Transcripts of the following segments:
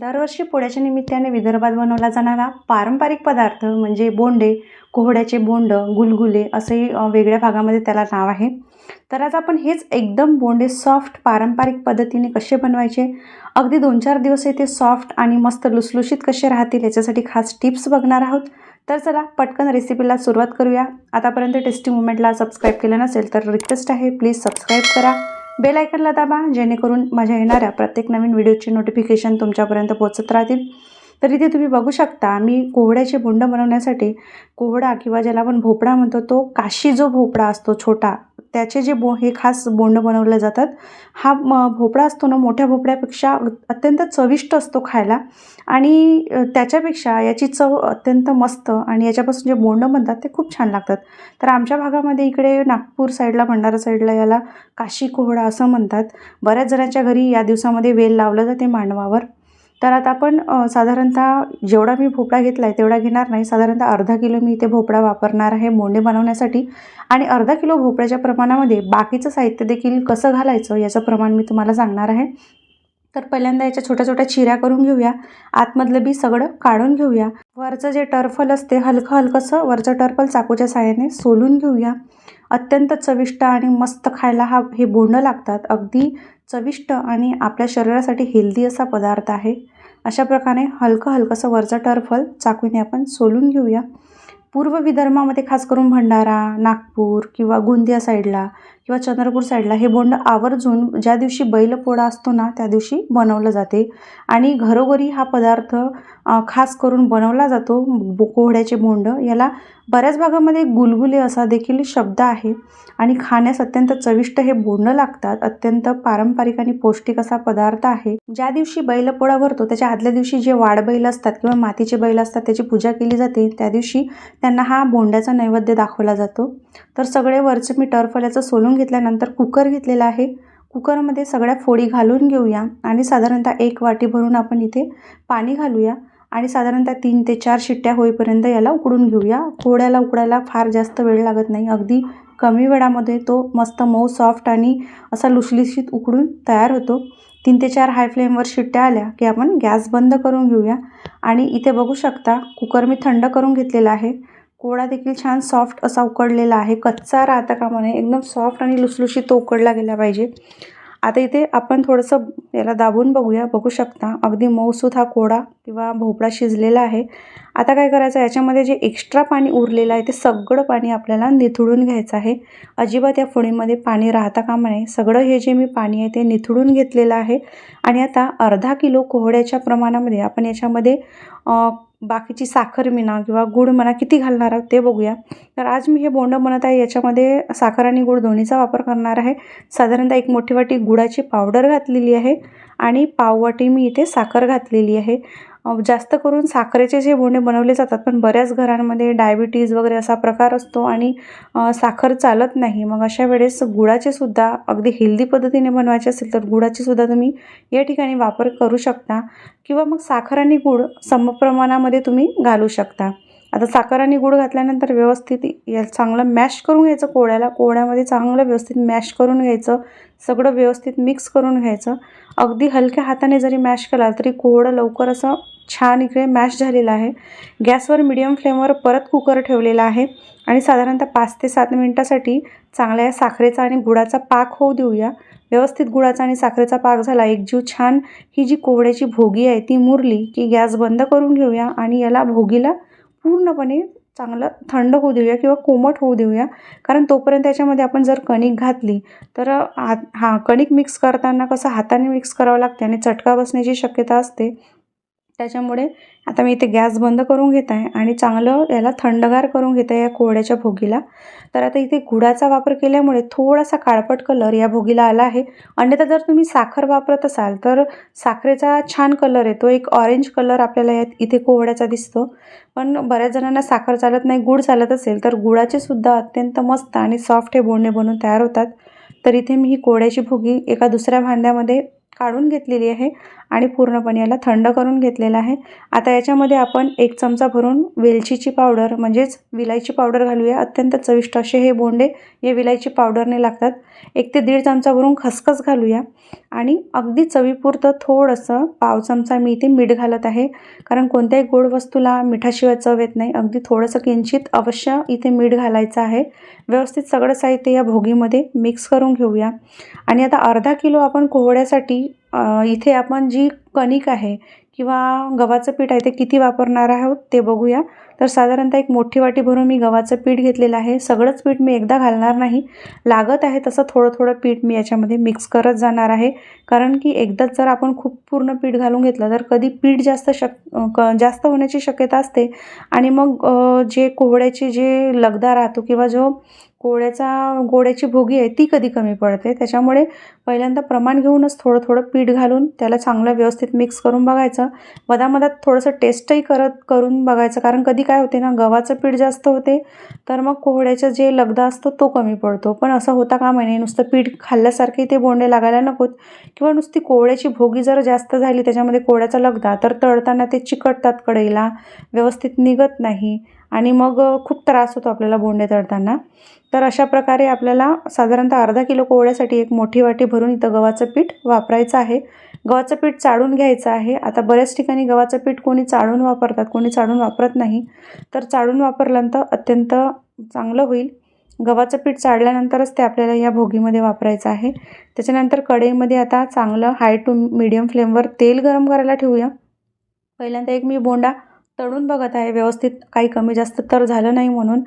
दरवर्षी पोळ्याच्या निमित्ताने विदर्भात बनवला जाणारा पारंपरिक पदार्थ म्हणजे बोंडे कोहड्याचे बोंड गुलगुले असे वेगळ्या भागामध्ये त्याला नाव आहे. तर आज आपण हेच एकदम बोंडे सॉफ्ट पारंपरिक पद्धतीने कसे बनवायचे? अगदी दोन चार दिवस येते सॉफ्ट आणि मस्त लुसलुशीत कसे राहतील याच्यासाठी खास टिप्स बघणार आहोत. तर चला पटकन रेसिपीला सुरुवात करूया. आतापर्यंत टेस्टी मुवमेंटला सबस्क्राईब केलं नसेल तर रिक्वेस्ट आहे प्लीज सबस्क्राईब करा. बेल आयकनला दाबा जेणेकरून माझ्या येणाऱ्या प्रत्येक नवीन व्हिडिओचे नोटिफिकेशन तुमच्यापर्यंत पोहोचत राहतील. तर इथे तुम्ही बघू शकता मी कोहड्याचे बोंड बनवण्यासाठी कोहडा किंवा ज्याला आपण भोपळा म्हणतो तो काशी जो भोपळा असतो छोटा त्याचे जे बो हे खास बोंड बनवले जातात हा म भोपळा असतो ना मोठ्या भोपळ्यापेक्षा अत्यंत चविष्ट असतो खायला. आणि त्याच्यापेक्षा याची चव अत्यंत मस्त आणि याच्यापासून जे बोंडं बनतात ते खूप छान लागतात. तर आमच्या भागामध्ये इकडे नागपूर साईडला भंडारा साईडला याला काशी कोहडा असं म्हणतात. बऱ्याच जणांच्या घरी या दिवसामध्ये वेल लावलं जाते मांडवावर. तर आता आपण साधारणतः जेवढा मी भोपळा घेतला आहे तेवढा घेणार नाही. साधारणतः अर्धा किलो मी इथे भोपळा वापरणार आहे मोंडे बनवण्यासाठी. आणि अर्धा किलो भोपळ्याच्या प्रमाणामध्ये बाकीचं साहित्य देखील कसं घालायचं याचं प्रमाण मी तुम्हाला सांगणार आहे. तर पहिल्यांदा याच्या छोट्या छोट्या चिऱ्या करून घेऊया. आतमधलं बी सगळं काढून घेऊया. वरचं जे टर्फल असते हलकं हलकंसं वरचं टर्फल चाकूच्या साह्याने सोलून घेऊया. अत्यंत चविष्ट आणि मस्त खायला हा हे बोंड लागतात. अगदी चविष्ट आणि आपल्या शरीरासाठी हेल्दी असा पदार्थ आहे. अशा प्रकारे हलकं हलकंसं वरचं टर्फल चाकूने आपण सोलून घेऊया. पूर्व विदर्भामध्ये खास करून भंडारा नागपूर किंवा गोंदिया साईडला किंवा चंद्रपूर साईडला हे बोंड आवर्जून ज्या दिवशी बैलपोळा असतो ना त्या दिवशी बनवलं जाते. आणि घरोघरी हा पदार्थ खास करून बनवला जातो बो कोहड्याचे बोंड. याला बऱ्याच भागामध्ये गुलगुले असा देखील शब्द आहे. आणि खाण्यास अत्यंत चविष्ट हे बोंड लागतात. अत्यंत पारंपरिक आणि पौष्टिक असा पदार्थ आहे. ज्या दिवशी बैलपोळा भरतो त्याच्या आदल्या दिवशी जे वाडबैल असतात किंवा मातीचे बैल असतात त्याची पूजा केली जाते त्या दिवशी त्यांना हा बोंड्याचा नैवेद्य दाखवला जातो. तर सगळे वरचं मी टर्फल्याचं सोलून घेतल्यानंतर कुकर घेतलेला आहे. कुकरमध्ये सगळ्या फोडी घालून घेऊया आणि साधारणतः एक वाटी भरून आपण इथे पाणी घालूया आणि साधारणतः तीन ते चार शिट्ट्या होईपर्यंत याला उकडून घेऊया. कोड्याला उकडायला फार जास्त वेळ लागत नाही. अगदी कमी वेळामध्ये तो मस्त मऊ सॉफ्ट आणि असा लुसलुशीत उकडून तयार होतो. तीन ते चार हाय फ्लेमवर शिट्ट्या आल्या की आपण गॅस बंद करून घेऊया. आणि इथे बघू शकता कुकर मी थंड करून घेतलेला आहे. कोळा देखील छान सॉफ्ट असा उकडलेला आहे. कच्चा राहता कामा नये. एकदम सॉफ्ट आणि लुसलुशीत तो उकडला गेला पाहिजे. आता इथे आपण थोडंसं याला दाबून बघूया. बघू शकता अगदी मऊसूत हा कोडा किंवा भोपळा शिजलेला आहे. आता काय करायचं याच्यामध्ये जे एक्स्ट्रा पाणी उरलेलं आहे ते सगळं पाणी आपल्याला निथळून घ्यायचं आहे. अजिबात या फोडीमध्ये पाणी राहता कामा नये. सगळं हे जे मी पाणी आहे ते निथळून घेतलेलं आहे. आणि आता अर्धा किलो कोहड्याच्या प्रमाणामध्ये आपण याच्यामध्ये बाकीची साखर म्हणा किंवा गूळ म्हणा किती घालणार आहोत ते बघूया. तर आज मी हे बोंड बनत आहे याच्यामध्ये साखर आणि गूळ दोन्हीचा वापर करणार आहे. साधारणतः एक मोठी वाटी गुळाची पावडर घातलेली आहे आणि पाववाटी मी इथे साखर घातलेली आहे. जास्त करून साखरेचे जे बोंडे बनवले जातात पण बऱ्याच घरांमध्ये डायबिटीज वगैरे असा प्रकार असतो आणि साखर चालत नाही. मग अशा वेळेस गुळाचे सुद्धा अगदी हेल्दी पद्धतीने बनवायचे असेल तर गुळाचे सुद्धा तुम्ही या ठिकाणी वापर करू शकता. किंवा मग साखर आणि गूळ समप्रमाणामध्ये तुम्ही घालू शकता. आता साखर आणि गूळ घातल्यानंतर व्यवस्थित या चांगलं मॅश करून घ्यायचं कोळ्याला कोळ्यामध्ये चांगलं व्यवस्थित मॅश करून घ्यायचं. सगळं व्यवस्थित मिक्स करून घ्यायचं. अगदी हलक्या हाताने जरी मॅश केला तरी कोहडं लवकर असं छान इकडे मॅश झालेलं आहे. गॅसवर मिडियम फ्लेमवर परत कुकर ठेवलेला आहे. आणि साधारणतः पाच ते सात मिनटासाठी चांगल्या या साखरेचा आणि गुळाचा पाक होऊ देऊया. व्यवस्थित गुळाचा आणि साखरेचा पाक झाला एक जीव छान ही जी कोहड्याची भोगी आहे ती मुरली की गॅस बंद करून घेऊया आणि याला भोगीला पूर्णपणे चांगलं थंड होऊ देऊया किंवा कोमट होऊ देऊया. कारण तोपर्यंत त्याच्यामध्ये आपण जर कणिक घातली तर हात हां कणिक मिक्स करताना कसं हाताने मिक्स करावं लागते आणि चटका बसण्याची शक्यता असते. त्याच्यामुळे आता मी इथे गॅस बंद करून घेत आहे आणि चांगलं याला थंडगार करून घेत आहे या कोहड्याच्या भोगीला. तर आता इथे गुळाचा वापर केल्यामुळे थोडासा काळपट कलर या भोगीला आला आहे. अन्यथा जर तुम्ही साखर वापरत असाल तर साखरेचा छान कलर येतो एक ऑरेंज कलर आपल्याला यात इथे कोहड्याचा दिसतो. पण बऱ्याच जणांना साखर चालत नाही गुळ चालत असेल तर गुळाचे सुद्धा अत्यंत मस्त आणि सॉफ्ट हे बोंडे बनून तयार होतात. तर इथे मी ही कोहड्याची भोगी एका दुसऱ्या भांड्यामध्ये काढून घेतलेली आहे. आणि पूर्णपणे याला थंड करून घेतलेलं आहे. आता याच्यामध्ये आपण एक चमचा भरून वेलचीची पावडर म्हणजेच विलायची पावडर घालूया. अत्यंत चविष्ट असे हे बोंडे या विलायची पावडरने लागतात. एक ते दीड चमचा भरून खसखस घालूया. आणि अगदी चवीपुरतं थोडंसं पाव चमचा मी इथे मीठ घालत आहे. कारण कोणत्याही गोड वस्तूला मिठाशिवाय चव येत नाही. अगदी थोडंसं किंचित अवश्य इथे मीठ घालायचं आहे. व्यवस्थित सगळं साहित्य या भोगीमध्ये मिक्स करून घेऊया. आणि आता अर्धा किलो आपण कोहड्यासाठी इथे आपण जी कणिक आहे किंवा गव्हाचं पीठ आहे ते किती वापरणार आहोत ते बघूया. तर साधारणतः एक मोठी वाटी भरून मी गव्हाचं पीठ घेतलेलं आहे. सगळंच पीठ मी एकदा घालणार नाही. लागत आहे तसं थोडं थोडं पीठ मी याच्यामध्ये मिक्स करत जाणार आहे. कारण की एकदाच जर आपण खूप पूर्ण पीठ घालून घेतलं तर कधी पीठ जास्त शक क जास्त होण्याची शक्यता असते. आणि मग जे कोहड्याची जे लगदा राहतो किंवा जो कोहड्याचा गोड्याची भोगी आहे ती कधी कमी पडते. त्याच्यामुळे पहिल्यांदा प्रमाण घेऊनच थोडं थोडं पीठ घालून त्याला चांगलं व्यवस्थित मिक्स करून बघायचं. मधामधात थोडंसं टेस्टही करत करून बघायचं. कारण कधी काय होते ना गव्हाचं पीठ जास्त होते तर मग कोहड्याचा जे लगदा असतो तो कमी पडतो. पण असं होता कामा नये नुसतं पीठ खाल्ल्यासारखे ते बोंडे लागायला नकोत. किंवा नुसती कोहड्याची भोगी जर जास्त झाली त्याच्यामध्ये कोहड्याचा लगदा तर तळताना ते चिकटतात कढईला व्यवस्थित निघत नाही. आणि मग खूप त्रास होतो आपल्याला बोंडे तळताना. तर अशा प्रकारे आपल्याला साधारणतः अर्धा किलो कोवळ्यासाठी एक मोठी वाटी भरून इथं गव्हाचं पीठ वापरायचं आहे. गव्हाचं पीठ चाळून घ्यायचं आहे. आता बऱ्याच ठिकाणी गव्हाचं पीठ कोणी चाळून वापरतात कोणी चाळून वापरत नाही. तर चाळून वापरल्यानंतर अत्यंत चांगलं होईल. गव्हाचं पीठ चाळल्यानंतरच ते आपल्याला या भोगीमध्ये वापरायचं आहे. त्याच्यानंतर कढईमध्ये आता चांगलं हाय टू मिडियम फ्लेमवर तेल गरम करायला ठेवूया. पहिल्यांदा एक मी बोंडा तळून बघत आहे. व्यवस्थित काही कमी जास्त तर झालं नाही म्हणून.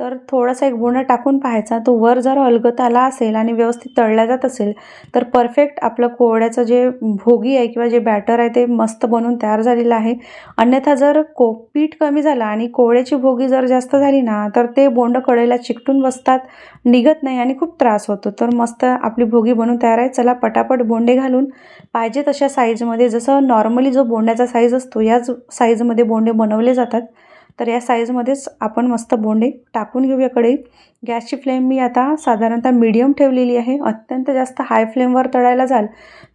तर थोडासा एक बोंडा टाकून पाहायचा. तो वर जर अलगत आला असेल आणि व्यवस्थित तळला जात असेल तर परफेक्ट आपलं कोवड्याचं जे भोगी आहे किंवा जे बॅटर आहे ते मस्त बनून तयार झालेलं आहे. अन्यथा जर को पीठ कमी झालं आणि कोवड्याची भोगी जर जास्त झाली ना तर ते बोंड कढईला चिकटून बसतात निघत नाही आणि खूप त्रास होतो. तर मस्त आपली भोगी बनून तयार आहे. चला पटापट बोंडे घालून पाहिजे तशा साईजमध्ये जसं नॉर्मली जो बोंड्याचा साईज असतो याच साईजमध्ये बोंडे बनवले जातात. तर या साईजमध्येच आपण मस्त बोंडे टाकून घेऊया कढईत गॅसची फ्लेम मी आता साधारणतः मीडियम ठेवलेली आहे. अत्यंत जास्त हाय फ्लेमवर तळायला जाल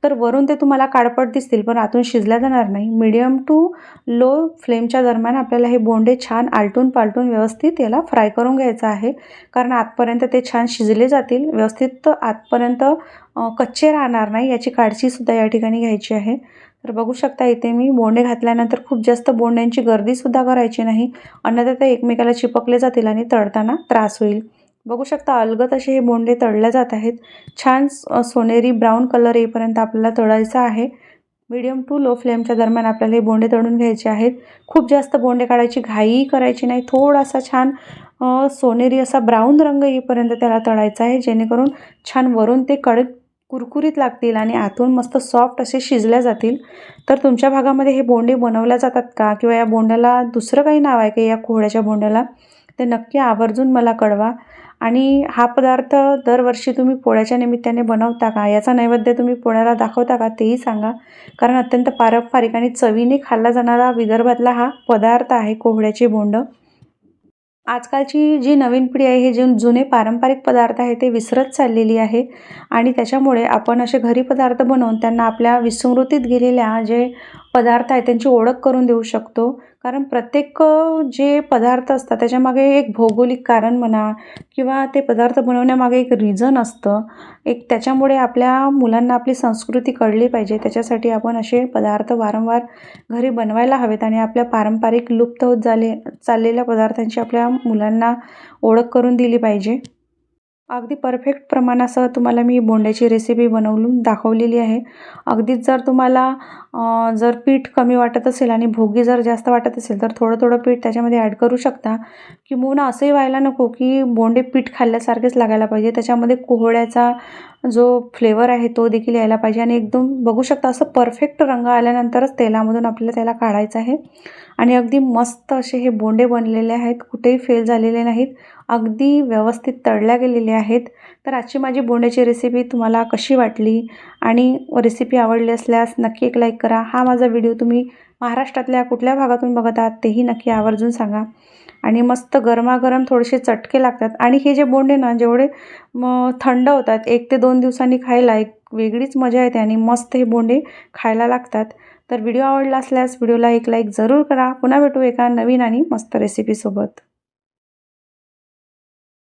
तर वरून ते तुम्हाला काळपट दिसतील पण आतून शिजल्या जाणार नाही. मीडियम टू लो फ्लेमच्या दरम्यान आपल्याला हे बोंडे छान आलटून पालटून व्यवस्थित याला फ्राय करून घ्यायचं आहे. कारण आतपर्यंत ते छान शिजले जातील. व्यवस्थित आतपर्यंत कच्चे राहणार नाही याची काळजीसुद्धा या ठिकाणी घ्यायची आहे. तर बघू शकता इथे मी बोंडे घातल्यानंतर खूप जास्त बोंड्यांची गर्दीसुद्धा करायची नाही. अन्यथा ते एकमेकाला चिपकले जातील आणि तळताना त्रास होईल. बघू शकता अलगत असे हे बोंडे तळले जात आहेत. छान सोनेरी ब्राऊन कलर येईपर्यंत आपल्याला तळायचं आहे. मीडियम टू लो फ्लेमच्या दरम्यान आपल्याला हे बोंडे तळून घ्यायचे आहेत. खूप जास्त बोंडे काढायची घाई करायची नाही. थोडासा छान सोनेरी असा ब्राऊन रंग येईपर्यंत त्याला तळायचा आहे. जेणेकरून छान वरून ते कडक कुरकुरीत लागतील आणि आतून मस्त सॉफ्ट असे शिजल्या जातील तर तुमच्या भागामध्ये हे बोंडे बनवल्या जातात का? किंवा या बोंड्याला दुसरं काही नाव आहे का? या कोहळ्याच्या बोंड्याला? ते नक्की आवर्जून मला कळवा. आणि हा पदार्थ दरवर्षी तुम्ही पोळ्याच्या निमित्ताने बनवता का? याचा नैवेद्य तुम्ही पोळ्याला दाखवता का? तेही सांगा. कारण अत्यंत पारंपरिक आणि चवीने खाल्ला जाणारा विदर्भातला हा पदार्थ आहे कोहड्याचे बोंड. आजकालची जी नवीन पिढी आहे हे जे जुने पारंपरिक पदार्थ आहे ते विसरत चाललेली आहे. आणि त्याच्यामुळे आपण असे घरी पदार्थ बनवून त्यांना आपल्या विस्मृतीत गेलेल्या जे पदार्थ आहे त्यांची ओळख करून देऊ शकतो. कारण प्रत्येक जे पदार्थ असतात त्याच्यामागे एक भौगोलिक कारण म्हणा किंवा ते पदार्थ बनवण्यामागे एक रिझन असतं. एक त्याच्यामुळे आपल्या मुलांना आपली संस्कृती कळली पाहिजे. त्याच्यासाठी आपण असे पदार्थ वारंवार घरी बनवायला हवेत आणि आपल्या पारंपरिक लुप्त होत झाले चाललेल्या पदार्थांची आपल्या मुलांना ओळख करून दिली पाहिजे. अगदी परफेक्ट प्रमाणासह तुम्हाला मी बोंड्याची रेसिपी बनवून दाखवलेली आहे. अगदीच जर तुम्हाला जर पीठ कमी वाटत असेल आणि भोगी जर जास्त वाटत असेल तर थोडं थोडं पीठ त्याच्यामध्ये ॲड करू शकता. किंबहुना असंही व्हायला नको की बोंडे पीठ खाल्ल्यासारखेच लागायला पाहिजे. त्याच्यामध्ये कोहळ्याचा जो फ्लेवर आहे तो देखील यायला पाहिजे. आणि एकदम बघू शकता असं परफेक्ट रंग आल्यानंतरच तेलामधून आपल्याला त्याला काढायचं आहे. आणि अगदी मस्त असे हे बोंडे बनलेले आहेत. कुठेही फेल झालेले नाहीत. अगदी व्यवस्थित तळल्या गेलेले आहेत. तर आजची माझी बोंड्याची रेसिपी तुम्हाला कशी वाटली? आणि रेसिपी आवडली असल्यास नक्की एक लाईक करा. हा माझा व्हिडिओ तुम्ही महाराष्ट्रातल्या कुठल्या भागातून बघत आहात तेही नक्की आवर्जून सांगा. आणि मस्त गरमागरम थोडेसे चटके लागतात. आणि हे जे बोंडे ना जेवढे मग थंड होतात एक ते दोन दिवसांनी खायला एक वेगळीच मजा येते आणि मस्त हे बोंडे खायला लागतात. तर व्हिडिओ आवडला असल्यास व्हिडिओला एक लाईक जरूर करा. पुन्हा भेटू एका नवीन आणि मस्त रेसिपीसोबत